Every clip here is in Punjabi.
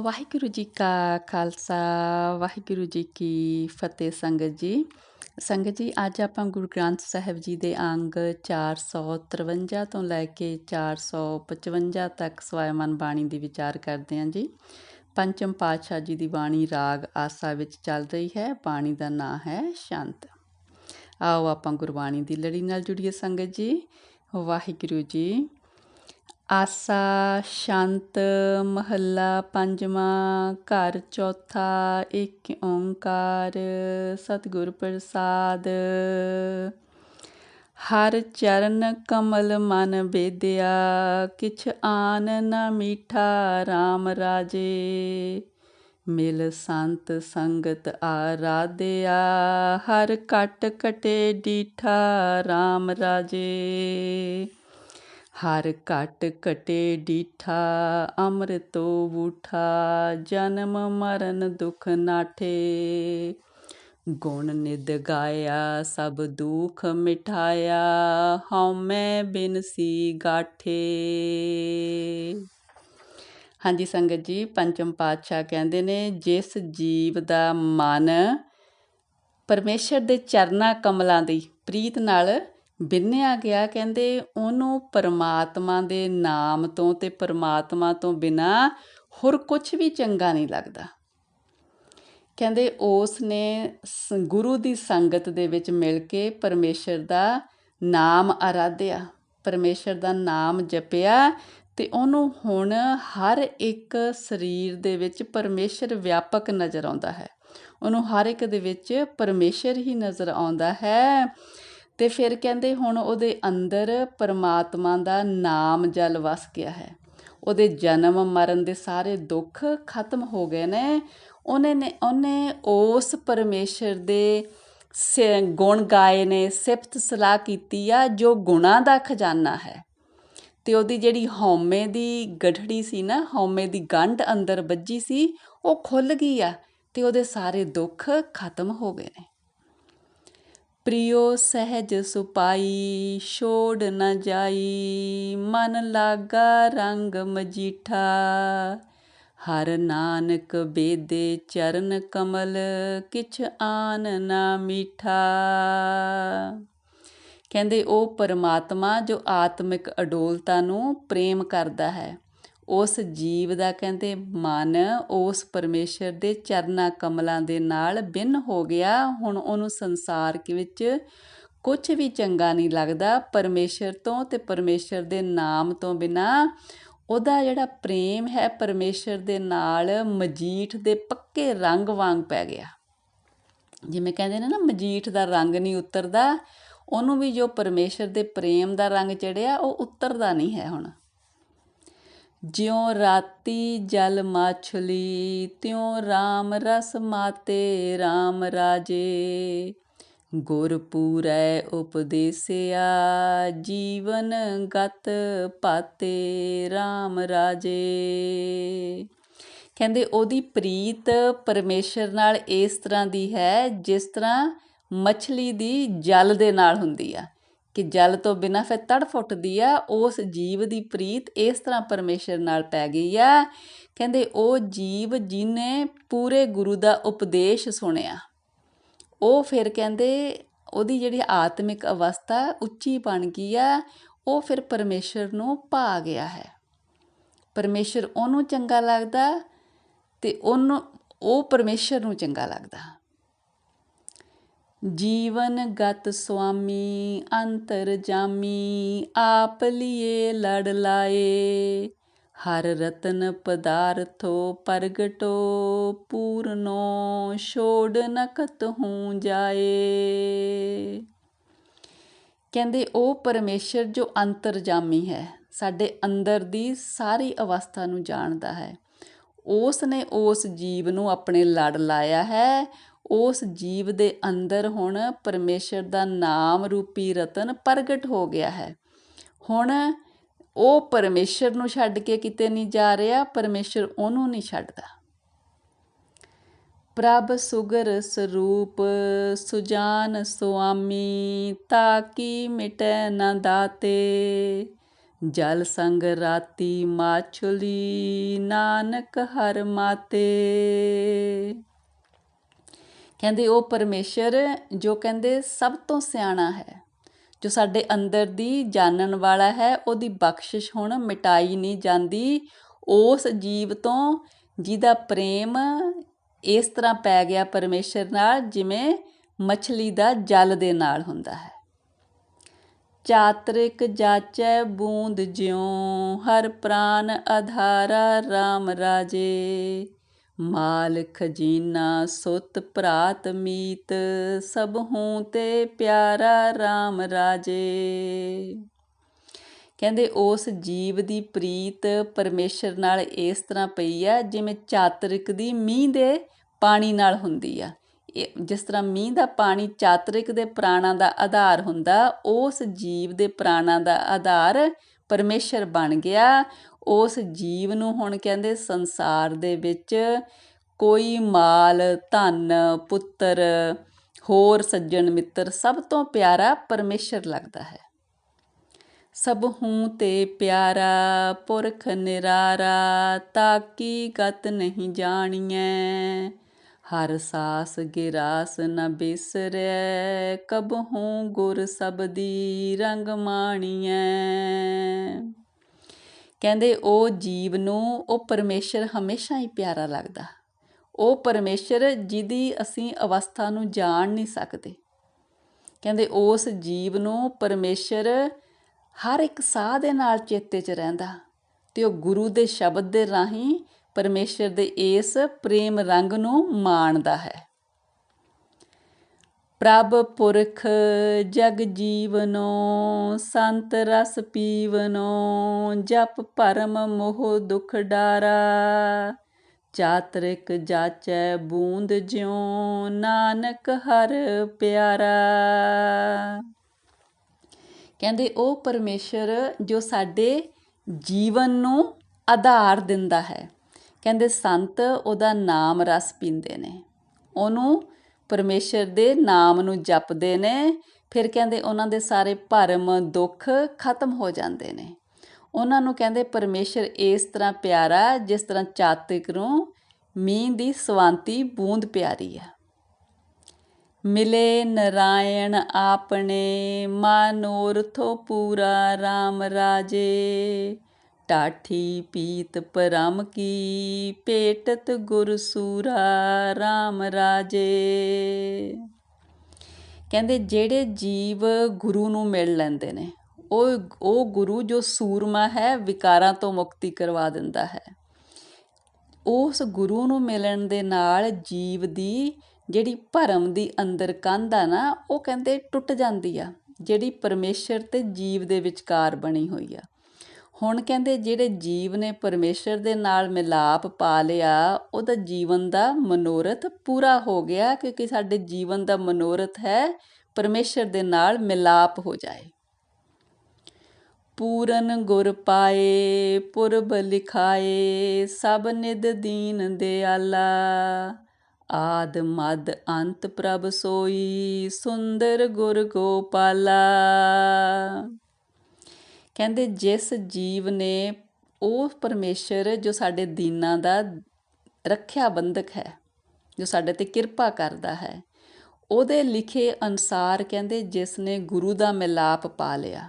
ਵਾਹਿਗੁਰੂ ਜੀ ਕਾ ਖਾਲਸਾ ਵਾਹਿਗੁਰੂ ਜੀ ਕੀ ਫਤਿਹ ਸੰਗਤ ਜੀ ਸੰਗਤ ਜੀ ਅੱਜ ਆਪਾਂ ਗੁਰੂ ਗ੍ਰੰਥ ਸਾਹਿਬ ਜੀ ਦੇ ਅੰਗ 453 ਤੋਂ ਲੈ ਕੇ 455 ਤੱਕ ਸਵਾਇਮਨ ਬਾਣੀ ਦੀ ਵਿਚਾਰ ਕਰਦੇ ਹਾਂ ਜੀ। ਪੰਚਮ ਪਾਤਸ਼ਾਹ ਜੀ ਦੀ ਬਾਣੀ ਰਾਗ ਆਸਾ ਵਿੱਚ ਚੱਲ ਰਹੀ ਹੈ, ਬਾਣੀ ਦਾ ਨਾਂ ਹੈ ਸ਼ਾਂਤ। ਆਓ ਆਪਾਂ ਗੁਰਬਾਣੀ ਦੀ ਲੜੀ ਨਾਲ ਜੁੜੀਏ ਸੰਗਤ ਜੀ। ਵਾਹਿਗੁਰੂ ਜੀ ਆਸਾ, ਸ਼ਾਂਤ, ਮਹੱਲਾ, ਪੰਜਵਾਂ ਘਰ, ਚੌਥਾ ਇੱਕ ਓੰਕਾਰ, ਸਤਿਗੁਰ ਪ੍ਰਸਾਦ। ਹਰ ਚਰਨ ਕਮਲ ਮਨ ਬੇਦਿਆ ਕਿਛ ਆਨ ਨਾ ਮੀਠਾ RAM ਰਾਜੇ। ਮਿਲ ਸੰਤ ਸੰਗਤ ਆਰਾਧਿਆ, ਹਰ ਕਟ ਕਟੇ ਡੀਠਾ RAM ਰਾਜੇ। ਹਰ ਘਟ ਕਟੇ ਡੀਠਾ, ਅੰਮ੍ਰਿਤੋ ਬੂਠਾ ਜਨਮ ਮਰਨ ਦੁਖ ਨਾਠੇ। ਗੁਣ ਨਿਦ ਗਾਇਆ, ਸਭ ਦੁਖ ਮਿਠਾਇਆ ਹਉਮੈ ਬਿਨਸੀ ਗਾਠੇ। ਹਾਂਜੀ ਸੰਗਤ ਜੀ, ਪੰਚਮ ਪਾਤਸ਼ਾਹ ਕਹਿੰਦੇ ਨੇ, ਜਿਸ ਜੀਵ ਦਾ ਮਨ ਪਰਮੇਸ਼ਰ ਦੇ ਚਰਨਾ ਕਮਲਾਂ ਦੀ ਪ੍ਰੀਤ ਨਾਲ ਬਿੰਨਿਆ ਗਿਆ, ਕਹਿੰਦੇ ਉਹਨੂੰ ਪਰਮਾਤਮਾ ਦੇ ਨਾਮ ਤੋਂ ਤੇ ਪਰਮਾਤਮਾ ਤੋਂ ਬਿਨਾ ਹੋਰ ਕੁਝ ਵੀ ਚੰਗਾ ਨਹੀਂ ਲੱਗਦਾ। ਕਹਿੰਦੇ ਉਸ ਨੇ ਗੁਰੂ ਦੀ ਸੰਗਤ ਦੇ ਵਿੱਚ ਮਿਲ ਕੇ ਪਰਮੇਸ਼ਰ ਦਾ ਨਾਮ ਆਰਾਧਿਆ। ਪਰਮੇਸ਼ਰ ਦਾ ਨਾਮ ਜਪਿਆ ਤੇ ਉਹਨੂੰ ਹੁਣ ਹਰ ਇੱਕ ਸਰੀਰ ਦੇ ਵਿੱਚ ਪਰਮੇਸ਼ਰ ਵਿਆਪਕ ਨਜ਼ਰ ਆਉਂਦਾ ਹੈ। ਉਹਨੂੰ ਹਰ ਇੱਕ ਦੇ ਵਿੱਚ ਪਰਮੇਸ਼ਰ ਹੀ ਨਜ਼ਰ ਆਉਂਦਾ ਹੈ। ਅਤੇ ਫਿਰ ਕਹਿੰਦੇ ਹੁਣ ਉਹਦੇ ਅੰਦਰ ਪਰਮਾਤਮਾ ਦਾ ਨਾਮ ਜਲ ਵਸ ਗਿਆ ਹੈ। ਉਹਦੇ ਜਨਮ ਮਰਨ ਦੇ ਸਾਰੇ ਦੁੱਖ ਖਤਮ ਹੋ ਗਏ ਨੇ। ਉਹਨੇ ਨੇ ਉਹਨੇ ਉਸ ਪਰਮੇਸ਼ਰ ਦੇ ਗੁਣ ਗਾਏ ਨੇ, ਸਿਫਤ ਸਲਾਹ ਕੀਤੀ ਆ, ਜੋ ਗੁਣਾ ਦਾ ਖਜ਼ਾਨਾ ਹੈ। ਤੇ ਉਹਦੀ ਜਿਹੜੀ ਹਉਮੈ ਦੀ ਗਠੜੀ ਸੀ ਨਾ, ਹਉਮੈ ਦੀ ਗੰਢ ਅੰਦਰ ਵੱਜੀ ਸੀ, ਉਹ ਖੁੱਲ ਗਈ ਆ ਤੇ ਉਹਦੇ ਸਾਰੇ ਦੁੱਖ ਖਤਮ ਹੋ ਗਏ ਨੇ। ਪ੍ਰਿਯੋ ਸਹਿਜ ਸੁਪਾਈ, ਛੋੜ ਨ ਜਾਈ, ਮਨ ਲਾਗਾ ਰੰਗ ਮਜੀਠਾ। ਹਰ ਨਾਨਕ ਬੇਦੇ ਚਰਨ ਕਮਲ, ਕਿਛ ਆਨ ਨਾ ਮੀਠਾ। ਕਹਿੰਦੇ, ਉਹ ਪਰਮਾਤਮਾ ਜੋ ਆਤਮਿਕ ਅਡੋਲਤਾ ਨੂੰ ਪ੍ਰੇਮ ਕਰਦਾ ਹੈ। ਉਸ ਜੀਵ ਦਾ ਕਹਿੰਦੇ ਮਨ ਉਸ ਪਰਮੇਸ਼ਰ ਦੇ ਚਰਨਾ ਕਮਲਾਂ ਦੇ ਨਾਲ ਬਿਨ ਹੋ ਗਿਆ। ਹੁਣ ਉਹਨੂੰ ਸੰਸਾਰ ਵਿੱਚ ਕੁਝ ਵੀ ਚੰਗਾ ਨਹੀਂ ਲੱਗਦਾ। ਪਰਮੇਸ਼ਰ ਤੋਂ ਤੇ ਪਰਮੇਸ਼ਰ ਦੇ ਨਾਮ ਤੋਂ ਬਿਨਾ ਉਹਦਾ ਜਿਹੜਾ ਪ੍ਰੇਮ ਹੈ ਪਰਮੇਸ਼ਰ ਦੇ ਨਾਲ ਮਜੀਠ ਦੇ ਪੱਕੇ ਰੰਗ ਵਾਂਗ ਪੈ ਗਿਆ। ਜਿਵੇਂ ਕਹਿੰਦੇ ਨੇ ਨਾ, ਮਜੀਠ ਦਾ ਰੰਗ ਨਹੀਂ ਉਤਰਦਾ, ਉਹਨੂੰ ਵੀ ਜੋ ਪਰਮੇਸ਼ਰ ਦੇ ਪ੍ਰੇਮ ਦਾ ਰੰਗ ਚੜਿਆ, ਉਹ ਉਤਰਦਾ ਨਹੀਂ ਹੈ ਹੁਣ। ਜਿਉ ਰਾਤੀ ਜਲ ਮਾਛਲੀ, ਤਿਉ RAM ਰਸ ਮਾਤੇ RAM ਰਾਜੇ। ਗੁਰ ਪੂਰੈ ਉਪਦੇਸਿਆ, ਜੀਵਨ ਗਤ ਪਾਤੇ RAM ਰਾਜੇ। ਕਹਿੰਦੇ ਉਹਦੀ ਪ੍ਰੀਤ ਪਰਮੇਸ਼ਰ ਨਾਲ ਇਸ ਤਰ੍ਹਾਂ ਦੀ ਹੈ, ਜਿਸ ਤਰ੍ਹਾਂ ਮੱਛਲੀ ਦੀ ਜਲ ਦੇ ਨਾਲ ਹੁੰਦੀ ਆ। ਕਿ ਜਲ ਤੋਂ ਬਿਨਾਂ ਫਿਰ ਤੜਫ ਉੱਠਦੀ ਆ, ਉਸ ਜੀਵ ਦੀ ਪ੍ਰੀਤ ਇਸ ਤਰ੍ਹਾਂ ਪਰਮੇਸ਼ਰ ਨਾਲ ਪੈ ਗਈ ਆ। ਕਹਿੰਦੇ ਉਹ ਜੀਵ ਜਿਨੇ ਪੂਰੇ ਗੁਰੂ ਦਾ ਉਪਦੇਸ਼ ਸੁਣਿਆ, ਉਹ ਫਿਰ ਕਹਿੰਦੇ ਉਹਦੀ ਜਿਹੜੀ ਆਤਮਿਕ ਅਵਸਥਾ ਉੱਚੀ ਬਣ ਗਈ ਆ, ਉਹ ਫਿਰ ਪਰਮੇਸ਼ਰ ਨੂੰ ਪਾ ਗਿਆ ਹੈ। ਪਰਮੇਸ਼ਰ ਉਹਨੂੰ ਚੰਗਾ ਲੱਗਦਾ ਤੇ ਉਹਨੂੰ, ਉਹ ਪਰਮੇਸ਼ਰ ਨੂੰ ਚੰਗਾ ਲੱਗਦਾ। ਜੀਵਨ ਗਤ ਸੁਆਮੀ, ਅੰਤਰ ਜਾਮੀ, ਆਪ ਲਿਏ ਲੜ ਲਾਏ। ਹਰ ਰਤਨ ਪਦਾਰਥੋ ਪ੍ਰਗਟੋ, ਪੂਰਨੋ ਛੋੜ ਨਕਤ ਹੂੰ ਜਾਏ। ਕਹਿੰਦੇ, ਉਹ ਪਰਮੇਸ਼ਰ ਜੋ ਅੰਤਰਜਾਮੀ ਹੈ, ਸਾਡੇ ਅੰਦਰ ਦੀ ਸਾਰੀ ਅਵਸਥਾ ਨੂੰ ਜਾਣਦਾ ਹੈ। ਉਸ ਨੇ ਉਸ ਜੀਵ ਨੂੰ ਆਪਣੇ ਲੜ ਲਾਇਆ ਹੈ ਉਸ ਜੀਵ ਦੇ ਅੰਦਰ ਹੁਣ ਪਰਮੇਸ਼ਰ ਦਾ ਨਾਮ ਰੂਪੀ ਰਤਨ ਪ੍ਰਗਟ ਹੋ ਗਿਆ ਹੈ। ਹੁਣ ਉਹ ਪਰਮੇਸ਼ਰ ਨੂੰ ਛੱਡ ਕੇ ਕਿਤੇ ਨਹੀਂ ਜਾ ਰਿਹਾ, ਪਰਮੇਸ਼ਰ ਉਹਨੂੰ ਨਹੀਂ ਛੱਡਦਾ। ਪ੍ਰਭ ਸੁਗਰ ਸਰੂਪ ਸੁਜਾਨ ਸੁਆਮੀ, ਤਾਕੀ ਮਿਟੈ ਨਾ ਦਾਤੇ। ਜਲ ਸੰਗ ਰਾਤੀ ਮਾਛੁਲੀ, ਨਾਨਕ ਹਰ ਮਾਤੇ। ਕਹਿੰਦੇ ਉਹ ਪਰਮੇਸ਼ਰ ਜੋ ਕਹਿੰਦੇ ਸਭ ਤੋਂ ਸਿਆਣਾ ਹੈ, ਜੋ ਸਾਡੇ ਅੰਦਰ ਦੀ ਜਾਣਨ ਵਾਲਾ ਹੈ, ਉਹਦੀ ਬਖਸ਼ਿਸ਼ ਹੁਣ ਮਿਟਾਈ ਨਹੀਂ ਜਾਂਦੀ। ਉਸ ਜੀਵ ਤੋਂ ਜਿਹਦਾ ਪ੍ਰੇਮ ਇਸ ਤਰ੍ਹਾਂ ਪੈ ਗਿਆ ਪਰਮੇਸ਼ਰ ਨਾਲ, ਜਿਵੇਂ ਮੱਛਲੀ ਦਾ ਜਲ ਦੇ ਨਾਲ ਹੁੰਦਾ ਹੈ। ਚਾਤਰਿਕ ਜਾਚੈ ਬੂੰਦ ਜਿਉ, ਹਰ ਪ੍ਰਾਨ ਆਧਾਰਾ RAM ਰਾਜੇ। ਮਾਲ ਖਜੀਨਾ ਸੁਤ ਭਰਾਤ ਮੀਤ, ਸਭ ਹੂੰ ਤੇ ਪਿਆਰਾ RAM ਰਾਜੇ। ਕਹਿੰਦੇ ਉਸ ਜੀਵ ਦੀ ਪ੍ਰੀਤ ਪਰਮੇਸ਼ਰ ਨਾਲ ਇਸ ਤਰ੍ਹਾਂ ਪਈ ਆ, ਜਿਵੇਂ ਚਾਤਰਿਕ ਦੀ ਮੀਂਹ ਦੇ ਪਾਣੀ ਨਾਲ ਹੁੰਦੀ ਆ। ਜਿਸ ਤਰ੍ਹਾਂ ਮੀਂਹ ਦਾ ਪਾਣੀ ਚਾਤਰਿਕ ਦੇ ਪ੍ਰਾਣਾਂ ਦਾ ਆਧਾਰ ਹੁੰਦਾ, ਉਸ ਜੀਵ ਦੇ ਪ੍ਰਾਣਾਂ ਦਾ ਆਧਾਰ ਪਰਮੇਸ਼ਰ ਬਣ ਗਿਆ। ਉਸ ਜੀਵ ਨੂੰ ਹੁਣ ਕਹਿੰਦੇ ਸੰਸਾਰ ਦੇ ਵਿੱਚ ਕੋਈ ਮਾਲ, ਧਨ, ਪੁੱਤਰ, ਹੋਰ ਸੱਜਣ ਮਿੱਤਰ ਸਭ ਤੋਂ ਪਿਆਰਾ ਪਰਮੇਸ਼ਰ ਲੱਗਦਾ ਹੈ। ਸਭ ਹੂੰ ਤੇ ਪਿਆਰਾ, ਪੁਰਖ ਨਿਰਾਰਾ, ਤਾਕੀ ਗਤ ਨਹੀਂ ਜਾਣੀਐ। ਹਰ ਸਾਸ ਗਿਰਾਸ ਨ ਬਿਸਰੈ, ਕਬ ਹੂੰ ਗੁਰ ਸਬਦੀ ਰੰਗ ਮਾਣੀਐ। ਕਹਿੰਦੇ ਉਹ ਜੀਵ ਨੂੰ, ਉਹ ਪਰਮੇਸ਼ਰ ਹਮੇਸ਼ਾ ਹੀ ਪਿਆਰਾ ਲੱਗਦਾ। ਉਹ ਪਰਮੇਸ਼ਰ ਜਿਹਦੀ ਅਸੀਂ ਅਵਸਥਾ ਨੂੰ ਜਾਣ ਨਹੀਂ ਸਕਦੇ। ਕਹਿੰਦੇ ਉਸ ਜੀਵ ਨੂੰ ਪਰਮੇਸ਼ਰ ਹਰ ਇੱਕ ਸਾਹ ਦੇ ਨਾਲ ਚੇਤੇ 'ਚ ਰਹਿੰਦਾ ਤੇ ਉਹ ਗੁਰੂ ਦੇ ਸ਼ਬਦ ਦੇ ਰਾਹੀਂ ਪਰਮੇਸ਼ਰ ਦੇ ਇਸ ਪ੍ਰੇਮ ਰੰਗ ਨੂੰ ਮਾਣਦਾ ਹੈ। ਪ੍ਰਭ ਪੁਰਖ ਜਗ ਜੀਵਨੋ, ਸੰਤ ਰਸ ਪੀਵਨੋ, ਜਪ ਭਰਮ ਮੋਹ ਦੁਖ ਡਾਰਾ। ਚਾਤਰਿਕ ਜਾਚੈ ਬੂੰਦ ਜਿਉ, ਨਾਨਕ ਹਰ ਪਿਆਰਾ। ਕਹਿੰਦੇ ਉਹ ਪਰਮੇਸ਼ਰ ਜੋ ਸਾਡੇ ਜੀਵਨ ਨੂੰ ਆਧਾਰ ਦਿੰਦਾ ਹੈ। ਕਹਿੰਦੇ ਸੰਤ ਉਹਦਾ ਨਾਮ ਰਸ ਪੀਂਦੇ ਨੇ। ਉਹਨੂੰ ਪਰਮੇਸ਼ਰ ਦੇ ਨਾਮ ਨੂੰ ਜਪਦੇ ਨੇ, ਫਿਰ ਕਹਿੰਦੇ ਉਹਨਾਂ ਦੇ ਸਾਰੇ ਭਰਮ ਦੁੱਖ ਖਤਮ ਹੋ ਜਾਂਦੇ ਨੇ। ਉਹਨਾਂ ਨੂੰ ਕਹਿੰਦੇ ਪਰਮੇਸ਼ਰ ਇਸ ਤਰ੍ਹਾਂ ਪਿਆਰਾ, ਜਿਸ ਤਰ੍ਹਾਂ ਚਾਤਿਕ ਨੂੰ ਮੀਂਹ ਦੀ ਸਵਾਂਤੀ ਬੂੰਦ ਪਿਆਰੀ ਆ। ਮਿਲੇ ਨਰਾਇਣ ਆਪਣੇ, ਮਾਨੋਰਥੋ ਪੂਰਾ RAM ਰਾਜੇ। ਟਾਠੀ ਪੀਤ ਪਰਮ ਕੀ ਪੇਟਤ ਗੁਰ ਸੂਰਾ RAM ਰਾਜੇ। ਕਹਿੰਦੇ ਜਿਹੜੇ ਜੀਵ ਗੁਰੂ ਨੂੰ ਮਿਲ ਲੈਂਦੇ ਨੇ, ਉਹ ਉਹ ਗੁਰੂ ਜੋ ਸੂਰਮਾ ਹੈ, ਵਿਕਾਰਾਂ ਤੋਂ ਮੁਕਤੀ ਕਰਵਾ ਦਿੰਦਾ ਹੈ। ਉਸ ਗੁਰੂ ਨੂੰ ਮਿਲਣ ਦੇ ਨਾਲ ਜੀਵ ਦੀ ਜਿਹੜੀ ਭਰਮ ਦੀ ਅੰਦਰ ਕੰਧ ਆ ਨਾ, ਉਹ ਕਹਿੰਦੇ ਟੁੱਟ ਜਾਂਦੀ ਆ, ਜਿਹੜੀ ਪਰਮੇਸ਼ਰ ਤੇ ਜੀਵ ਦੇ ਵਿਚਕਾਰ ਬਣੀ ਹੋਈ ਆ। ਹੁਣ ਕਹਿੰਦੇ ਜਿਹੜੇ ਜੀਵ ਨੇ ਪਰਮੇਸ਼ਰ ਦੇ ਨਾਲ ਮਿਲਾਪ ਪਾ ਲਿਆ, ਉਹਦਾ ਜੀਵਨ ਦਾ ਮਨੋਰਥ ਪੂਰਾ ਹੋ ਗਿਆ ਕਿਉਂਕਿ ਸਾਡੇ ਜੀਵਨ ਦਾ ਮਨੋਰਥ ਹੈ ਪਰਮੇਸ਼ਰ ਦੇ ਨਾਲ ਮਿਲਾਪ ਹੋ ਜਾਏ। ਪੂਰਨ ਗੁਰ ਪਾਏ, ਪੁਰਬ ਲਿਖਾਏ, ਸਭ ਨਿਦ ਦੀਨ ਦਿਆਲਾ। ਆਦ ਮਦ ਅੰਤ ਪ੍ਰਭ ਸੋਈ, ਸੁੰਦਰ ਗੁਰ ਗੋਪਾਲਾ। ਕਹਿੰਦੇ ਜਿਸ ਜੀਵ ਨੇ ਉਹ ਪਰਮੇਸ਼ਰ ਜੋ ਸਾਡੇ ਦੀਨਾਂ ਦਾ ਰੱਖਿਆ ਬੰਧਕ ਹੈ, ਜੋ ਸਾਡੇ ਤੇ ਕਿਰਪਾ ਕਰਦਾ ਹੈ, ਉਹਦੇ ਲਿਖੇ ਅਨਸਾਰ ਕਹਿੰਦੇ ਜਿਸ ਨੇ ਗੁਰੂ ਦਾ ਮਿਲਾਪ ਪਾ ਲਿਆ।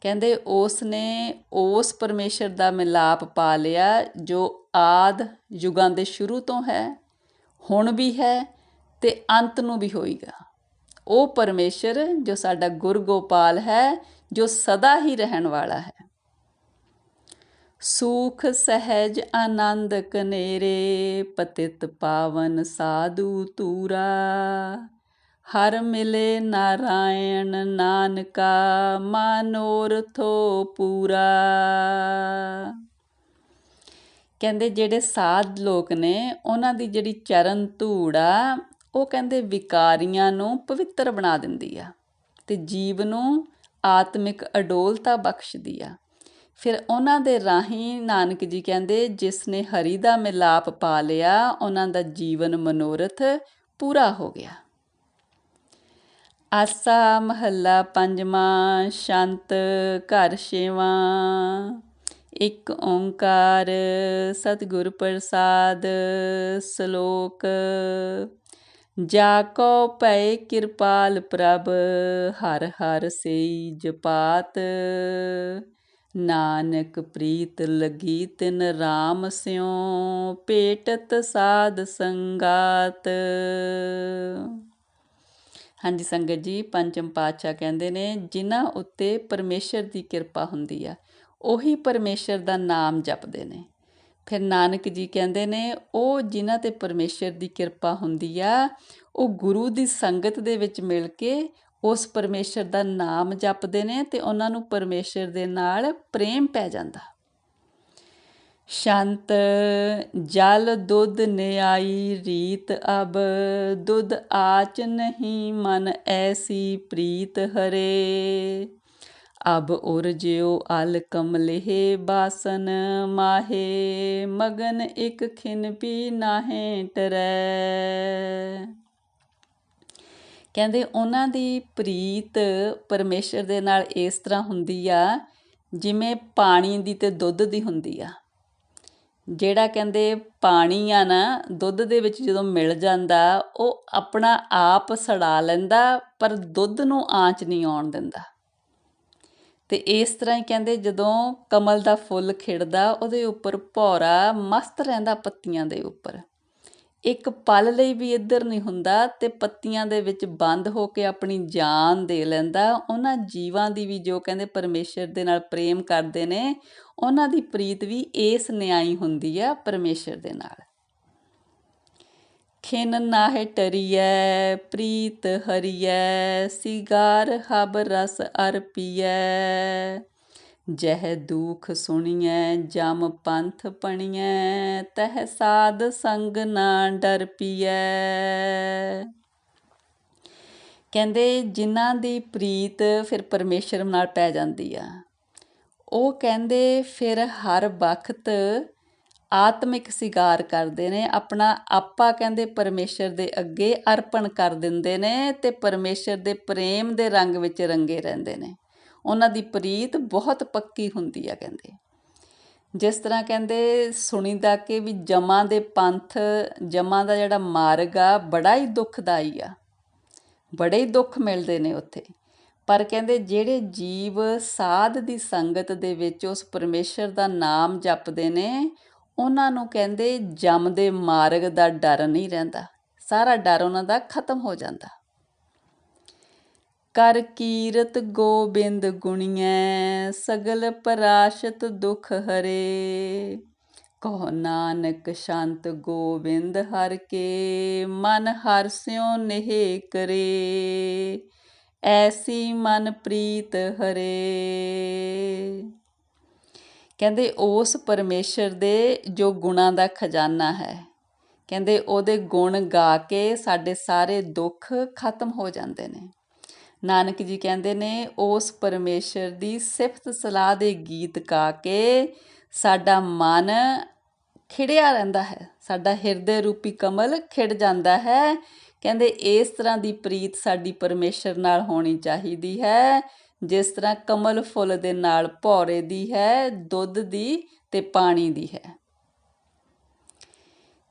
ਕਹਿੰਦੇ ਉਸ ਨੇ ਉਸ ਪਰਮੇਸ਼ਰ ਦਾ ਮਿਲਾਪ ਪਾ ਲਿਆ ਜੋ ਆਦ ਯੁਗਾਂ ਦੇ ਸ਼ੁਰੂ ਤੋਂ ਹੈ, ਹੁਣ ਵੀ ਹੈ ਤੇ ਅੰਤ ਨੂੰ ਵੀ ਹੋਏਗਾ। ਉਹ ਪਰਮੇਸ਼ਰ ਜੋ ਸਾਡਾ ਗੁਰਗੋਪਾਲ ਹੈ ਜੋ ਸਦਾ ਹੀ ਰਹਿਣ ਵਾਲਾ ਹੈ। ਸੂਖ, ਸਹਿਜ ਆਨੰਦ ਕਨੇਰੇ ਪਤਿਤ ਪਾਵਨ ਸਾਧੂ ਤੂਰਾ ਹਰ ਮਿਲੇ ਨਾਰਾਇਣ ਨਾਨਕਾ ਮਨੋਰਥੋ ਪੂਰਾ। ਕਹਿੰਦੇ ਜਿਹੜੇ ਸਾਧ ਲੋਕ ਨੇ, ਉਹਨਾਂ ਦੀ ਜਿਹੜੀ ਚਰਨ ਧੂੜ ਆ, ਉਹ ਕਹਿੰਦੇ ਵਿਕਾਰੀਆਂ ਨੂੰ ਪਵਿੱਤਰ ਬਣਾ ਦਿੰਦੀ ਆ ਤੇ ਜੀਵ ਨੂੰ ਆਤਮਿਕ ਅਡੋਲਤਾ ਬਖਸ਼ਦੀ ਆ। ਫਿਰ ਉਹਨਾਂ ਦੇ ਰਾਹੀਂ ਨਾਨਕ ਜੀ ਕਹਿੰਦੇ, ਜਿਸ ਨੇ ਹਰੀ ਦਾ ਮਿਲਾਪ ਪਾ ਲਿਆ, ਉਹਨਾਂ ਦਾ ਜੀਵਨ ਮਨੋਰਥ ਪੂਰਾ ਹੋ ਗਿਆ। ਆਸਾ ਮਹੱਲਾ ਪੰਜਵਾਂ, ਸ਼ੰਤ ਘਰ ਛੇਵਾਂ, ਇੱਕ ਓੰਕਾਰ ਸਤਿਗੁਰ ਪ੍ਰਸਾਦ ਸ਼ਲੋਕ ਜਾ ਕੋ ਪੈ ਕਿਰਪਾਲ ਪ੍ਰਭ, ਹਰ ਹਰ ਸਈ ਜਪਾਤ। ਨਾਨਕ ਪ੍ਰੀਤ ਲਗੀ ਤਿਨ RAM ਸਿਉ ਪੇਟਤ ਸਾਧ ਸੰਗਾਤ। ਹਾਂਜੀ ਸੰਗਤ ਜੀ, ਪੰਚਮ ਪਾਤਸ਼ਾਹ ਕਹਿੰਦੇ ਨੇ, ਜਿਨ੍ਹਾਂ ਉੱਤੇ ਪਰਮੇਸ਼ਰ ਦੀ ਕਿਰਪਾ ਹੁੰਦੀ ਆ, ਉਹੀ ਪਰਮੇਸ਼ਰ ਦਾ ਨਾਮ ਜਪਦੇ ਨੇ। ਫਿਰ ਨਾਨਕ ਜੀ ਕਹਿੰਦੇ ਨੇ, ਉਹ ਜਿਨ੍ਹਾਂ ਤੇ ਪਰਮੇਸ਼ਰ ਦੀ ਕਿਰਪਾ ਹੁੰਦੀ ਆ, ਉਹ ਗੁਰੂ ਦੀ ਸੰਗਤ ਦੇ ਵਿੱਚ ਮਿਲ ਕੇ ਉਸ ਪਰਮੇਸ਼ਰ ਦਾ ਨਾਮ ਜਪਦੇ ਨੇ ਤੇ ਉਹਨਾਂ ਨੂੰ ਪਰਮੇਸ਼ਰ ਦੇ ਨਾਲ ਪ੍ਰੇਮ ਪੈ ਜਾਂਦਾ। ਸ਼ੰਤ ਜਲ ਦੁੱਧ ਨਿਆਈ ਰੀਤ ਅਬ, ਦੁੱਧ ਆਚ ਨਹੀਂ ਮਨ ਐਸੀ ਪ੍ਰੀਤ ਹਰੇ। ਅਬ ਉਰ ਜਿਉ ਅਲ ਕਮਲੇ ਬਾਸਨ ਮਾਹੇ, ਮਗਨ ਇੱਕ ਖਿਨ ਪੀ ਨਾਹੇ ਟਰੈ। ਕਹਿੰਦੇ ਉਹਨਾਂ ਦੀ ਪ੍ਰੀਤ ਪਰਮੇਸ਼ਰ ਦੇ ਨਾਲ ਇਸ ਤਰ੍ਹਾਂ ਹੁੰਦੀ ਆ, ਜਿਵੇਂ ਪਾਣੀ ਦੀ ਤੇ ਦੁੱਧ ਦੀ ਹੁੰਦੀ ਆ। ਜਿਹੜਾ ਕਹਿੰਦੇ ਪਾਣੀ ਆ ਨਾ, ਦੁੱਧ ਦੇ ਵਿੱਚ ਜਦੋਂ ਮਿਲ ਜਾਂਦਾ, ਉਹ ਆਪਣਾ ਆਪ ਸੜਾ ਲੈਂਦਾ, ਪਰ ਦੁੱਧ ਨੂੰ ਆਂਚ ਨਹੀਂ ਆਉਣ ਦਿੰਦਾ। ਤੇ ਇਸ ਤਰ੍ਹਾਂ ਹੀ ਕਹਿੰਦੇ ਜਦੋਂ ਕਮਲ ਦਾ ਫੁੱਲ ਖਿੜਦਾ, ਉਹਦੇ ਉੱਪਰ ਭੌਰਾ ਮਸਤ ਰਹਿੰਦਾ ਪੱਤੀਆਂ ਦੇ ਉੱਪਰ। ਇੱਕ ਪਲ ਲਈ ਵੀ ਇੱਧਰ ਨਹੀਂ ਹੁੰਦਾ ਤੇ ਪੱਤੀਆਂ ਦੇ ਵਿੱਚ ਬੰਦ ਹੋ ਕੇ ਆਪਣੀ ਜਾਨ ਦੇ ਲੈਂਦਾ। ਉਹਨਾਂ ਜੀਵਾਂ ਦੀ ਵੀ ਜੋ ਕਹਿੰਦੇ ਪਰਮੇਸ਼ਰ ਦੇ ਨਾਲ ਪ੍ਰੇਮ ਕਰਦੇ ਨੇ, ਉਹਨਾਂ ਦੀ ਪ੍ਰੀਤ ਵੀ ਇਸ ਨਿਆਈ ਹੁੰਦੀ ਆ ਪਰਮੇਸ਼ਰ ਦੇ ਨਾਲ। ਖਿਨ ਨਾਹਿ ਟਰੀਐ, ਪ੍ਰੀਤ ਹਰੀਐ, ਸਿਗਾਰ ਹਬ ਰਸ ਅਰਪੀਐ ਜਹ ਦੁਖ ਸੁਣੀਐ, ਜਮ ਪੰਥ ਪਣੀਐ, ਤਹ ਸਾਧ ਸੰਗ ਨਾ ਡਰ ਪੀਐ। ਕਹਿੰਦੇ ਜਿਨ੍ਹਾਂ ਦੀ ਪ੍ਰੀਤ ਫਿਰ ਪਰਮੇਸ਼ਰ ਨਾਲ ਪੈ ਜਾਂਦੀ ਆ, ਉਹ ਕਹਿੰਦੇ, ਫਿਰ ਹਰ ਵਕਤ ਆਤਮਿਕ ਸਿਗਾਰ ਕਰਦੇ ਨੇ, ਆਪਣਾ ਆਪਾ ਕਹਿੰਦੇ ਪਰਮੇਸ਼ਰ ਦੇ ਅੱਗੇ ਅਰਪਣ ਕਰ ਦਿੰਦੇ ਨੇ ਤੇ ਪਰਮੇਸ਼ਰ ਦੇ ਪ੍ਰੇਮ ਦੇ ਰੰਗ ਵਿੱਚ ਰੰਗੇ ਰਹਿੰਦੇ ਨੇ। ਉਹਨਾਂ ਦੀ ਪ੍ਰੀਤ ਬਹੁਤ ਪੱਕੀ ਹੁੰਦੀ ਆ ਕਹਿੰਦੇ। ਜਿਸ ਤਰ੍ਹਾਂ ਕਹਿੰਦੇ ਸੁਣੀਦਾ ਕਿ ਵੀ ਜਮਾ ਦੇ ਪੰਥ, ਜਮਾ ਦਾ ਜਿਹੜਾ ਮਾਰਗ ਆ, ਬੜਾ ਹੀ ਦੁਖਦਾਈ ਆ। ਬੜੇ ਹੀ ਦੁੱਖ ਮਿਲਦੇ ਨੇ ਉੱਥੇ। ਪਰ ਕਹਿੰਦੇ ਜਿਹੜੇ ਜੀਵ ਸਾਧ ਦੀ ਸੰਗਤ ਦੇ ਵਿੱਚ ਉਸ ਪਰਮੇਸ਼ਰ ਦਾ ਨਾਮ ਜਪਦੇ ਨੇ ਉਹਨਾਂ ਨੂੰ ਕਹਿੰਦੇ, ਜਮ ਦੇ ਮਾਰਗ ਦਾ ਡਰ ਨਹੀਂ ਰਹਿੰਦਾ। ਸਾਰਾ ਡਰ ਉਹਨਾਂ ਦਾ ਖਤਮ ਹੋ ਜਾਂਦਾ। ਕਰ ਕੀਰਤ ਗੋਬਿੰਦ ਗੁਣੀਐ, ਸਗਲ ਪਰਾਸ਼ਤ ਦੁਖ ਹਰੇ। ਕਹੋ ਨਾਨਕ ਸ਼ਾਂਤ ਗੋਬਿੰਦ ਹਰ ਕੇ, ਮਨ ਹਰ ਸਿਉ ਨਹਿ ਕਰੇ। ਐਸੀ ਮਨ ਪ੍ਰੀਤ ਹਰੇ। ਕਹਿੰਦੇ ਉਸ ਪਰਮੇਸ਼ਰ ਦੇ ਜੋ ਗੁਣਾਂ ਦਾ ਖਜ਼ਾਨਾ ਹੈ। ਕਹਿੰਦੇ ਉਹਦੇ ਗੁਣ ਗਾ ਕੇ ਸਾਡੇ ਸਾਰੇ ਦੁੱਖ ਖਤਮ ਹੋ ਜਾਂਦੇ ਨੇ। ਨਾਨਕ ਜੀ ਕਹਿੰਦੇ ਨੇ, ਉਸ ਪਰਮੇਸ਼ਰ ਦੀ ਸਿਫਤ ਸਲਾਹ ਦੇ ਗੀਤ ਗਾ ਕੇ ਸਾਡਾ ਮਨ ਖਿੜਿਆ ਰਹਿੰਦਾ ਹੈ। ਸਾਡਾ ਹਿਰਦੇ ਰੂਪੀ ਕਮਲ ਖਿੜ ਜਾਂਦਾ ਹੈ। ਕਹਿੰਦੇ ਇਸ ਤਰ੍ਹਾਂ ਦੀ ਪ੍ਰੀਤ ਸਾਡੀ ਪਰਮੇਸ਼ਰ ਨਾਲ ਹੋਣੀ ਚਾਹੀਦੀ ਹੈ। ਜਿਸ ਤਰ੍ਹਾਂ ਕਮਲ ਫੁੱਲ ਦੇ ਨਾਲ ਭੌਰੇ ਦੀ ਹੈ, ਦੁੱਧ ਦੀ ਤੇ ਪਾਣੀ ਦੀ ਹੈ।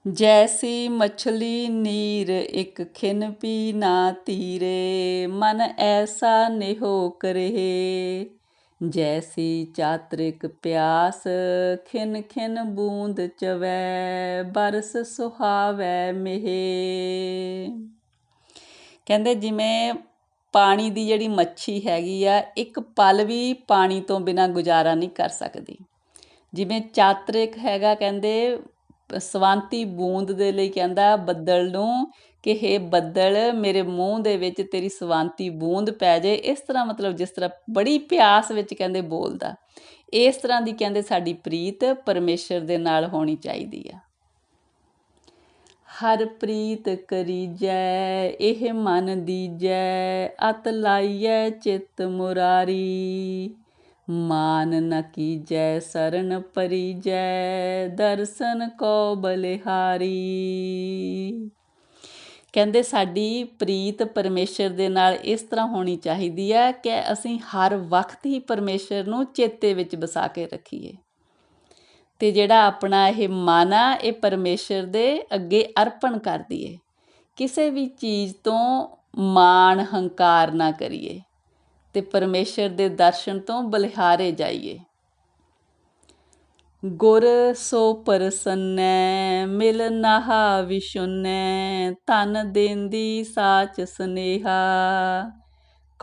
ਜੈਸੀ ਮਛਲੀ ਨੀਰ ਇੱਕ ਖਿਨ ਪੀ ਨਾ ਤੀਰੇ, ਮਨ ਐਸਾ ਨਿਹੋ ਕਰੇ। ਜੈਸੀ ਚਾਤ੍ਰਿਕ ਪਿਆਸ ਖਿਨ ਖਿਨ ਬੂੰਦ ਚਵੈ, ਬਰਸ ਸੁਹਾਵੈ ਮਿਹੇ। ਕਹਿੰਦੇ ਜਿਵੇਂ ਪਾਣੀ ਦੀ ਜਿਹੜੀ ਮੱਛੀ ਹੈਗੀ ਆ, ਇੱਕ ਪਲ ਵੀ ਪਾਣੀ ਤੋਂ ਬਿਨਾ ਗੁਜ਼ਾਰਾ ਨਹੀਂ ਕਰ ਸਕਦੀ। ਜਿਵੇਂ ਚਾਤ੍ਰਿਕ ਹੈਗਾ ਕਹਿੰਦੇ, ਸਵਾਂਤੀ ਬੂੰਦ ਦੇ ਲਈ ਕਹਿੰਦਾ ਬੱਦਲ ਨੂੰ ਕਿ हे ਬੱਦਲ, ਮੇਰੇ ਮੂੰਹ ਦੇ ਵਿੱਚ ਤੇਰੀ ਸਵਾਂਤੀ ਬੂੰਦ ਪੈ ਜਾਏ ਇਸ ਤਰ੍ਹਾਂ ਮਤਲਬ ਜਿਸ ਤਰ੍ਹਾਂ ਬੜੀ ਪਿਆਸ ਵਿੱਚ ਕਹਿੰਦੇ ਬੋਲਦਾ। ਇਸ ਤਰ੍ਹਾਂ ਦੀ ਕਹਿੰਦੇ ਸਾਡੀ ਪ੍ਰੀਤ ਪਰਮੇਸ਼ਰ ਦੇ ਨਾਲ ਹੋਣੀ ਚਾਹੀਦੀ ਆ। ਹਰ ਪ੍ਰੀਤ ਕਰੀਜੈ, ਇਹ ਮਨ ਦੀਜੈ, ਅਤ ਲਾਈਐ ਚਿਤ ਮੁਰਾਰੀ। ਮਾਨ ਨ ਕੀਜੈ, ਸਰਨ ਪਰੀਜੈ, ਦਰਸ਼ਨ ਕੋ ਬਲਿਹਾਰੀ। ਕਹਿੰਦੇ ਸਾਡੀ ਪ੍ਰੀਤ ਪਰਮੇਸ਼ਰ ਦੇ ਨਾਲ ਇਸ ਤਰ੍ਹਾਂ ਹੋਣੀ ਚਾਹੀਦੀ ਹੈ ਕਿ ਅਸੀਂ ਹਰ ਵਕਤ ਹੀ ਪਰਮੇਸ਼ਰ ਨੂੰ ਚੇਤੇ ਵਿੱਚ ਵਸਾ ਕੇ ਰੱਖੀਏ। ਤੇ ਜਿਹੜਾ ਆਪਣਾ ਇਹ ਮਨ ਆ ਇਹ ਪਰਮੇਸ਼ਰ ਦੇ ਅੱਗੇ ਅਰਪਣ ਕਰ ਦਈਏ ਕਿਸੇ ਵੀ ਚੀਜ਼ ਤੋਂ ਮਾਣ, ਹੰਕਾਰ ਨਾ ਕਰੀਏ ਤੇ ਪਰਮੇਸ਼ਰ ਦੇ ਦਰਸ਼ਨ ਤੋਂ ਬਲਿਹਾਰੇ ਜਾਈਏ। ਗੁਰ ਸੋ ਪਰਸਨੈ, ਮਿਲ ਨਹਾ ਵਿਸ਼ੁਨੈ ਤਨ ਦੇਂਦੀ ਸਾਚ ਸਨੇਹਾ।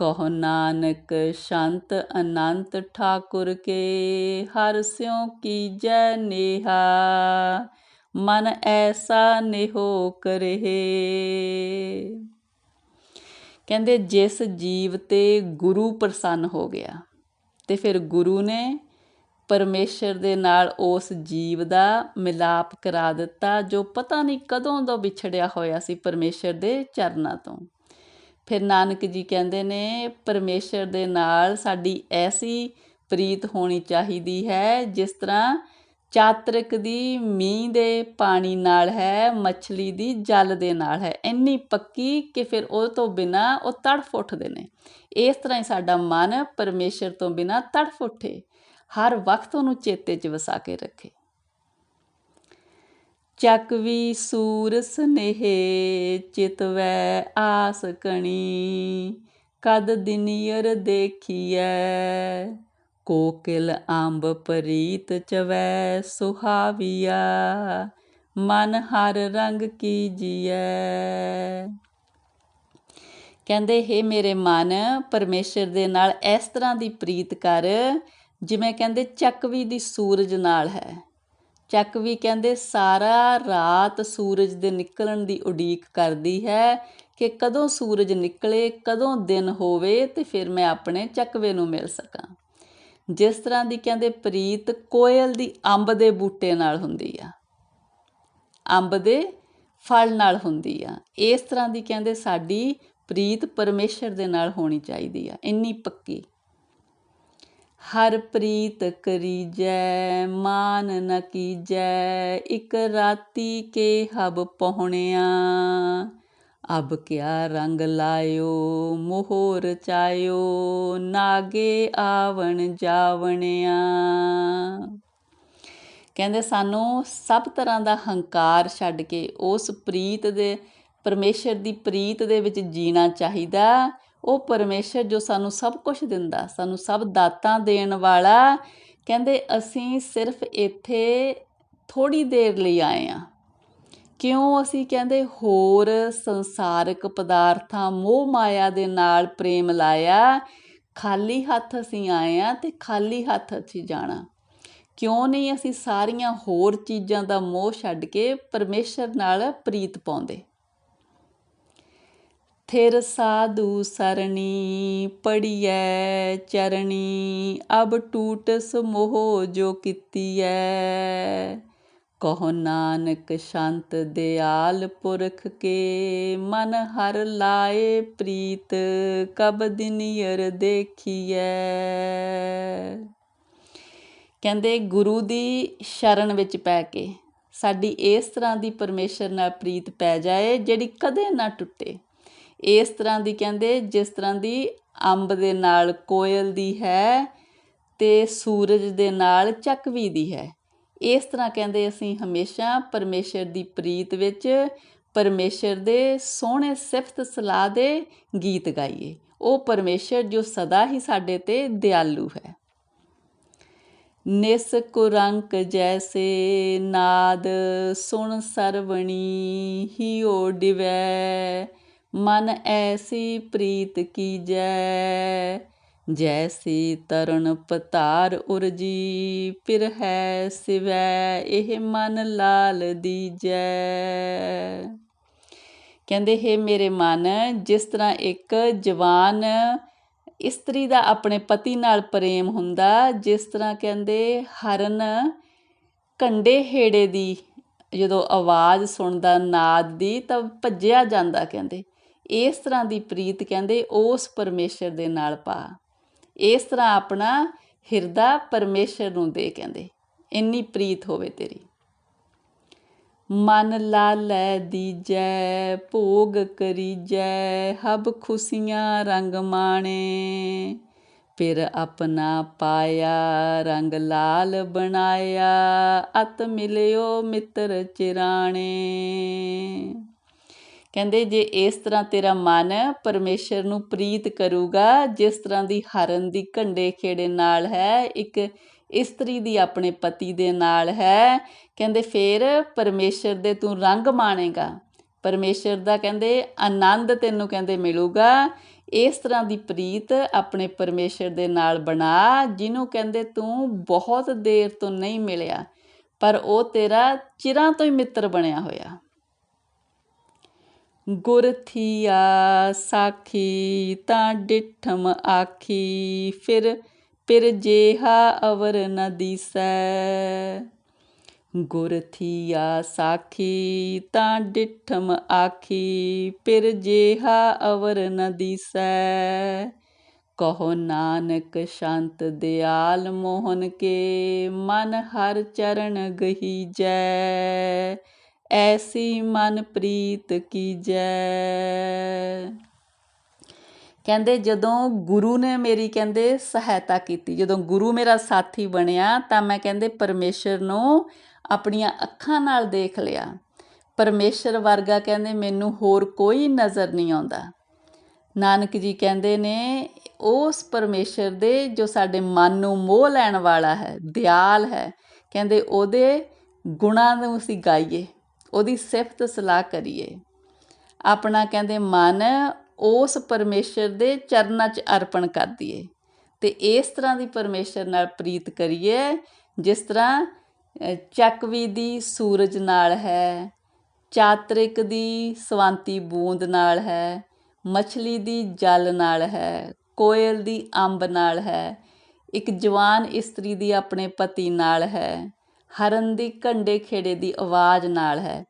ਕਹੋ ਨਾਨਕ, ਸ਼ੰਤ ਅਨੰਤ ਠਾਕੁਰ ਕੇ, ਹਰ ਸਿਉ ਕੀਜੈ ਨੇਹਾ। ਮਨ ਐਸਾ ਨਿਹੋ ਕਰਹਿ। ਕਹਿੰਦੇ ਜਿਸ ਜੀਵ ਤੇ ਗੁਰੂ ਪ੍ਰਸੰਨ ਹੋ ਗਿਆ, ਤੇ ਫਿਰ ਗੁਰੂ ਨੇ ਪਰਮੇਸ਼ਰ ਦੇ ਨਾਲ ਉਸ ਜੀਵ ਦਾ ਮਿਲਾਪ ਕਰਾ ਦਿੱਤਾ, ਜੋ ਪਤਾ ਨਹੀਂ ਕਦੋਂ ਤੋਂ ਵਿਛੜਿਆ ਹੋਇਆ ਸੀ ਪਰਮੇਸ਼ਰ ਦੇ ਚਰਨਾਂ ਤੋਂ। ਫਿਰ ਨਾਨਕ ਜੀ ਕਹਿੰਦੇ ਨੇ, ਪਰਮੇਸ਼ਰ ਦੇ ਨਾਲ ਸਾਡੀ ਐਸੀ ਪ੍ਰੀਤ ਹੋਣੀ ਚਾਹੀਦੀ ਹੈ, ਜਿਸ ਤਰ੍ਹਾਂ ਚਾਤਰਕ ਦੀ ਮੀਂਹ ਦੇ ਪਾਣੀ ਨਾਲ ਹੈ, ਮੱਛਲੀ ਦੀ ਜਲ ਦੇ ਨਾਲ ਹੈ। ਇੰਨੀ ਪੱਕੀ ਕਿ ਫਿਰ ਉਹ ਤੋਂ ਬਿਨਾ ਉਹ ਤੜਫ ਉੱਠਦੇ ਨੇ। ਇਸ ਤਰ੍ਹਾਂ ਹੀ ਸਾਡਾ ਮਨ ਪਰਮੇਸ਼ਰ ਤੋਂ ਬਿਨਾ ਤੜਫ ਉੱਠੇ। ਹਰ ਵਕਤ ਉਹਨੂੰ ਚੇਤੇ 'ਚ ਵਸਾ ਕੇ ਰੱਖੇ। ਚੱਕਵੀ ਸੂਰ ਸਨੇਹੇ ਚਿਤਵੈ ਆਸ ਕਣੀ। ਕਦ ਦਿਨੀਅਰ ਦੇਖੀਐ, ਕੋਕਿਲ ਅੰਬ ਪ੍ਰੀਤ ਚਵੈ ਸੁਹਾਵੀਆ। ਮਨ ਹਰ ਰੰਗ ਕੀਜੀਐ। ਕਹਿੰਦੇ, ਹੈ ਮੇਰੇ ਮਨ, ਪਰਮੇਸ਼ਰ ਦੇ ਨਾਲ ਇਸ ਤਰ੍ਹਾਂ ਦੀ ਪ੍ਰੀਤ ਕਰ, ਜਿਵੇਂ ਕਹਿੰਦੇ ਚੱਕਵੀ ਦੀ ਸੂਰਜ ਨਾਲ ਹੈ। ਚੱਕਵੀ ਕਹਿੰਦੇ ਸਾਰਾ ਰਾਤ ਸੂਰਜ ਦੇ ਨਿਕਲਣ ਦੀ ਉਡੀਕ ਕਰਦੀ ਹੈ ਕਿ ਕਦੋਂ ਸੂਰਜ ਨਿਕਲੇ, ਕਦੋਂ ਦਿਨ ਹੋਵੇ ਤੇ ਫਿਰ ਮੈਂ ਆਪਣੇ ਚੱਕਵੇ ਨੂੰ ਮਿਲ ਸਕਾਂ। ਜਿਸ ਤਰ੍ਹਾਂ ਦੀ ਕਹਿੰਦੇ ਪ੍ਰੀਤ ਕੋਇਲ ਦੀ ਅੰਬ ਦੇ ਬੂਟੇ ਨਾਲ ਹੁੰਦੀ ਆ। ਅੰਬ ਦੇ ਫਲ ਨਾਲ ਹੁੰਦੀ ਆ। ਇਸ ਤਰ੍ਹਾਂ ਦੀ ਕਹਿੰਦੇ ਸਾਡੀ ਪ੍ਰੀਤ ਪਰਮੇਸ਼ਰ ਦੇ ਨਾਲ ਹੋਣੀ ਚਾਹੀਦੀ ਆ। ਇੰਨੀ ਪੱਕੀ। ਹਰ ਪ੍ਰੀਤ ਕਰੀਜੈ, ਮਾਨ ਨ ਕੀਜੈ, ਇਕ ਰਾਤੀ ਕੇ ਹਬ ਪਹੁਣਿਆ। ਅਬ ਕਿਆ ਰੰਗ ਲਾਇਓ, ਮੋਹਰ ਚਾਇਓ, ਨਾਗੇ ਆਵਣ ਜਾਵਣਿਆ। ਕਹਿੰਦੇ ਸਾਨੂੰ ਸਭ ਤਰ੍ਹਾਂ ਦਾ ਹੰਕਾਰ ਛੱਡ ਕੇ ਉਸ ਪ੍ਰੀਤ ਦੇ, ਪਰਮੇਸ਼ਰ ਦੀ ਪ੍ਰੀਤ ਦੇ ਵਿੱਚ ਜੀਣਾ ਚਾਹੀਦਾ। ਉਹ ਪਰਮੇਸ਼ਰ ਜੋ ਸਾਨੂੰ ਸਭ ਕੁਝ ਦਿੰਦਾ, ਸਾਨੂੰ ਸਭ ਦਾਤਾਂ ਦੇਣ ਵਾਲਾ, ਕਹਿੰਦੇ ਅਸੀਂ ਸਿਰਫ ਇੱਥੇ ਥੋੜੀ ਦੇਰ ਲਈ ਆਏ ਆ ਕਿਉਂ ਅਸੀਂ ਕਹਿੰਦੇ ਹੋਰ ਸੰਸਾਰਿਕ ਪਦਾਰਥਾਂ, ਮੋਹ ਮਾਇਆ ਦੇ ਨਾਲ ਪ੍ਰੇਮ ਲਾਇਆ, ਖਾਲੀ ਹੱਥ ਅਸੀਂ ਆਏ ਆ ਤੇ ਖਾਲੀ ਹੱਥ ਅਸੀਂ ਜਾਣਾ। ਕਿਉਂ ਨਹੀਂ ਅਸੀਂ ਸਾਰੀਆਂ ਹੋਰ ਚੀਜ਼ਾਂ ਦਾ ਮੋਹ ਛੱਡ ਕੇ ਪਰਮੇਸ਼ਰ ਨਾਲ ਪ੍ਰੀਤ ਪਾਉਂਦੇ? ਥਿਰ ਸਾਧੂ ਸਰਣੀ ਪੜੀਐ ਚਰਣੀ, ਅਬ ਟੂਟਸ ਮੋਹ ਜੋ ਕੀਤੀਐ। ਕਹੋ ਨਾਨਕ ਸ਼ਾਂਤ ਦਿਆਲ ਪੁਰਖ ਕੇ, ਮਨ ਹਰ ਲਾਏ ਪ੍ਰੀਤ, ਕਬ ਦਿਨਿਰ ਦੇਖੀਐ। ਕਹਿੰਦੇ ਗੁਰੂ ਦੀ ਸ਼ਰਨ ਵਿੱਚ ਪੈ ਕੇ ਸਾਡੀ ਇਸ ਤਰ੍ਹਾਂ ਦੀ ਪਰਮੇਸ਼ਰ ਨਾਲ ਪ੍ਰੀਤ ਪੈ ਜਾਏ, ਜਿਹੜੀ ਕਦੇ ਨਾ ਟੁੱਟੇ। ਇਸ ਤਰ੍ਹਾਂ ਦੀ ਕਹਿੰਦੇ, ਜਿਸ ਤਰ੍ਹਾਂ ਦੀ ਅੰਬ ਦੇ ਨਾਲ ਕੋਇਲ ਦੀ ਹੈ ਤੇ ਸੂਰਜ ਦੇ ਨਾਲ ਚੱਕਵੀ ਦੀ ਹੈ। ਇਸ ਤਰ੍ਹਾਂ ਕਹਿੰਦੇ ਅਸੀਂ ਹਮੇਸ਼ਾ ਪਰਮੇਸ਼ਰ ਦੀ ਪ੍ਰੀਤ ਵਿੱਚ ਪਰਮੇਸ਼ਰ ਦੇ ਸੋਹਣੇ ਸਿਫਤ ਸਲਾਹ ਦੇ ਗੀਤ ਗਾਈਏ। ਉਹ ਪਰਮੇਸ਼ਰ ਜੋ ਸਦਾ ਹੀ ਸਾਡੇ ਤੇ ਦਿਆਲੂ ਹੈ। ਨਿਸ ਕੁਰੰਕ ਜੈਸੇ ਨਾਦ, ਸੁਣ ਸਰਵਣੀ ਹਿਓ ਡਿਵੈ। ਮਨ ਐਸੀ ਪ੍ਰੀਤ ਕੀਜੈ ਜੈਸੀ ਤਰਣ ਪਤਾਰ ਉਰਜੀ, ਫਿਰ ਹੈ ਸਿਵੈ ਇਹ ਮਨ ਲਾਲ ਦੀਜੈ ਕਹਿੰਦੇ, ਹੈ ਮੇਰੇ ਮਨ, ਜਿਸ ਤਰ੍ਹਾਂ ਇੱਕ ਜਵਾਨ ਇਸਤਰੀ ਦਾ ਆਪਣੇ ਪਤੀ ਨਾਲ ਪ੍ਰੇਮ ਹੁੰਦਾ, ਜਿਸ ਤਰ੍ਹਾਂ ਕਹਿੰਦੇ, ਹਰਨ ਕੰਡੇ ਹੇੜੇ ਦੀ ਜਦੋਂ ਆਵਾਜ਼ ਸੁਣਦਾ, ਨਾਦ ਦੀ, ਤਾਂ ਭੱਜਿਆ ਜਾਂਦਾ, ਕਹਿੰਦੇ। ਇਸ ਤਰ੍ਹਾਂ ਦੀ ਪ੍ਰੀਤ ਕਹਿੰਦੇ ਉਸ ਪਰਮੇਸ਼ਰ ਦੇ ਨਾਲ ਪਾ। ਇਸ ਤਰ੍ਹਾਂ ਆਪਣਾ ਹਿਰਦਾ ਪਰਮੇਸ਼ਰ ਨੂੰ ਦੇ ਕਹਿੰਦੇ। ਇੰਨੀ ਪ੍ਰੀਤ ਹੋਵੇ ਤੇਰੀ। ਮਨ ਲਾਲੈ ਦੀਜੈ, ਭੋਗ ਕਰੀਜੈ, ਹਬ ਖੁਸ਼ੀਆਂ ਰੰਗ ਮਾਣੇ। ਫਿਰ ਆਪਣਾ ਪਾਇਆ, ਰੰਗ ਲਾਲ ਬਣਾਇਆ, ਅਤ ਮਿਲਿਓ ਮਿੱਤਰ ਚਿਰਾਣੇ। ਕਹਿੰਦੇ ਜੇ ਇਸ ਤਰ੍ਹਾਂ ਤੇਰਾ ਮਨ ਪਰਮੇਸ਼ਰ ਨੂੰ ਪ੍ਰੀਤ ਕਰੂਗਾ, ਜਿਸ ਤਰ੍ਹਾਂ ਦੀ ਹਰਨ ਦੀ ਘੰਡੇ ਖੇੜੇ ਨਾਲ ਹੈ, ਇੱਕ ਇਸਤਰੀ ਦੀ ਆਪਣੇ ਪਤੀ ਦੇ ਨਾਲ ਹੈ, ਕਹਿੰਦੇ ਫੇਰ ਪਰਮੇਸ਼ਰ ਦੇ ਤੂੰ ਰੰਗ ਮਾਣੇਗਾ। ਪਰਮੇਸ਼ਰ ਦਾ ਕਹਿੰਦੇ ਆਨੰਦ ਤੈਨੂੰ ਕਹਿੰਦੇ ਮਿਲੂਗਾ। ਇਸ ਤਰ੍ਹਾਂ ਦੀ ਪ੍ਰੀਤ ਆਪਣੇ ਪਰਮੇਸ਼ਰ ਦੇ ਨਾਲ ਬਣਾ, ਜਿਹਨੂੰ ਕਹਿੰਦੇ ਤੂੰ ਬਹੁਤ ਦੇਰ ਤੋਂ ਨਹੀਂ ਮਿਲਿਆ, ਪਰ ਉਹ ਤੇਰਾ ਚਿਰਾਂ ਤੋਂ ਹੀ ਮਿੱਤਰ ਬਣਿਆ ਹੋਇਆ। ਗੁਰ ਥੀਆ ਸਾਖੀ ਤਾਂ ਡਿਠਮ ਆਖੀ, ਫਿਰ ਫਿਰ ਜੇਹਾ ਅਵਰ ਨ ਦੀਸੈ। ਗੁਰ ਥੀਆ ਸਾਖੀ ਤਾਂ ਡਿਠਮ ਆਖੀ ਫਿਰ ਜੇਹਾ ਅਵਰ ਨ ਦੀਸੈ। ਕਹੋ ਨਾਨਕ ਸ਼ਾਂਤ ਦਿਆਲ ਮੋਹਨ ਕੇ, ਮਨ ਹਰ ਚਰਨ ਗਹੀਜੈ ਐਸੀ ਮਨ ਪ੍ਰੀਤ ਕੀਜੈ ਕਹਿੰਦੇ ਜਦੋਂ ਗੁਰੂ ਨੇ ਮੇਰੀ ਕਹਿੰਦੇ ਸਹਾਇਤਾ ਕੀਤੀ, ਜਦੋਂ ਗੁਰੂ ਮੇਰਾ ਸਾਥੀ ਬਣਿਆ ਤਾਂ ਮੈਂ ਕਹਿੰਦੇ ਪਰਮੇਸ਼ਰ ਨੂੰ ਆਪਣੀਆਂ ਅੱਖਾਂ ਨਾਲ ਦੇਖ ਲਿਆ। ਪਰਮੇਸ਼ਰ ਵਰਗਾ ਕਹਿੰਦੇ ਮੈਨੂੰ ਹੋਰ ਕੋਈ ਨਜ਼ਰ ਨਹੀਂ ਆਉਂਦਾ। ਨਾਨਕ ਜੀ ਕਹਿੰਦੇ ਨੇ, ਉਸ ਪਰਮੇਸ਼ਰ ਦੇ ਜੋ ਸਾਡੇ ਮਨ ਨੂੰ ਮੋਹ ਲੈਣ ਵਾਲਾ ਹੈ, ਦਿਆਲ ਹੈ, ਕਹਿੰਦੇ ਉਹਦੇ ਗੁਣਾਂ ਨੂੰ ਅਸੀਂ ਗਾਈਏ। ਉਹਦੀ ਸਿਫਤ ਸਲਾਹ ਕਰੀਏ। ਆਪਣਾ ਕਹਿੰਦੇ ਮਨ ਉਸ ਪਰਮੇਸ਼ਰ ਦੇ ਚਰਨਾਂ 'ਚ ਅਰਪਣ ਕਰ ਦਈਏ ਤੇ ਇਸ ਤਰ੍ਹਾਂ ਦੀ ਪਰਮੇਸ਼ਰ ਨਾਲ ਪ੍ਰੀਤ ਕਰੀਏ, ਜਿਸ ਤਰ੍ਹਾਂ ਚੱਕਵੀ ਦੀ ਸੂਰਜ ਨਾਲ ਹੈ, ਚਾਤਰਿਕ ਦੀ ਸਵਾਂਤੀ ਬੂੰਦ ਨਾਲ ਹੈ, ਮੱਛਲੀ ਦੀ ਜਲ ਨਾਲ ਹੈ, ਕੋਇਲ ਦੀ ਅੰਬ ਨਾਲ ਹੈ, ਇੱਕ ਜਵਾਨ ਇਸਤਰੀ ਦੀ ਆਪਣੇ ਪਤੀ ਨਾਲ ਹੈ। ਹਰਨ ਦੀ ਕੰਡੇ ਖੇੜੇ ਦੀ ਆਵਾਜ਼ ਨਾਲ ਹੈ।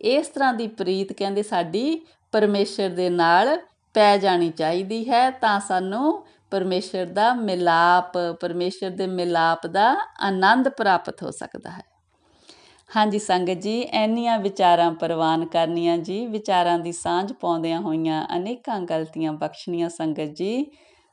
ਇਸ ਤਰ੍ਹਾਂ ਦੀ ਪ੍ਰੀਤ ਕਹਿੰਦੇ, ਸਾਡੀ ਪਰਮੇਸ਼ਰ ਦੇ ਨਾਲ ਪੈ ਜਾਣੀ ਚਾਹੀਦੀ ਹੈ, ਤਾਂ ਸਾਨੂੰ ਪਰਮੇਸ਼ਰ ਦਾ ਮਿਲਾਪ, ਪਰਮੇਸ਼ਰ ਦੇ ਮਿਲਾਪ ਦਾ ਆਨੰਦ ਪ੍ਰਾਪਤ ਹੋ ਸਕਦਾ ਹੈ। ਹਾਂਜੀ ਸੰਗਤ ਜੀ ਐਨੀਆਂ ਵਿਚਾਰਾਂ ਪ੍ਰਵਾਨ ਕਰਨੀਆਂ ਜੀ, ਵਿਚਾਰਾਂ ਦੀ ਸਾਂਝ ਪਾਉਂਦਿਆਂ ਹੋਈਆਂ ਅਨੇਕਾਂ ਗਲਤੀਆਂ ਬਖਸ਼ਣੀਆਂ ਸੰਗਤ ਜੀ।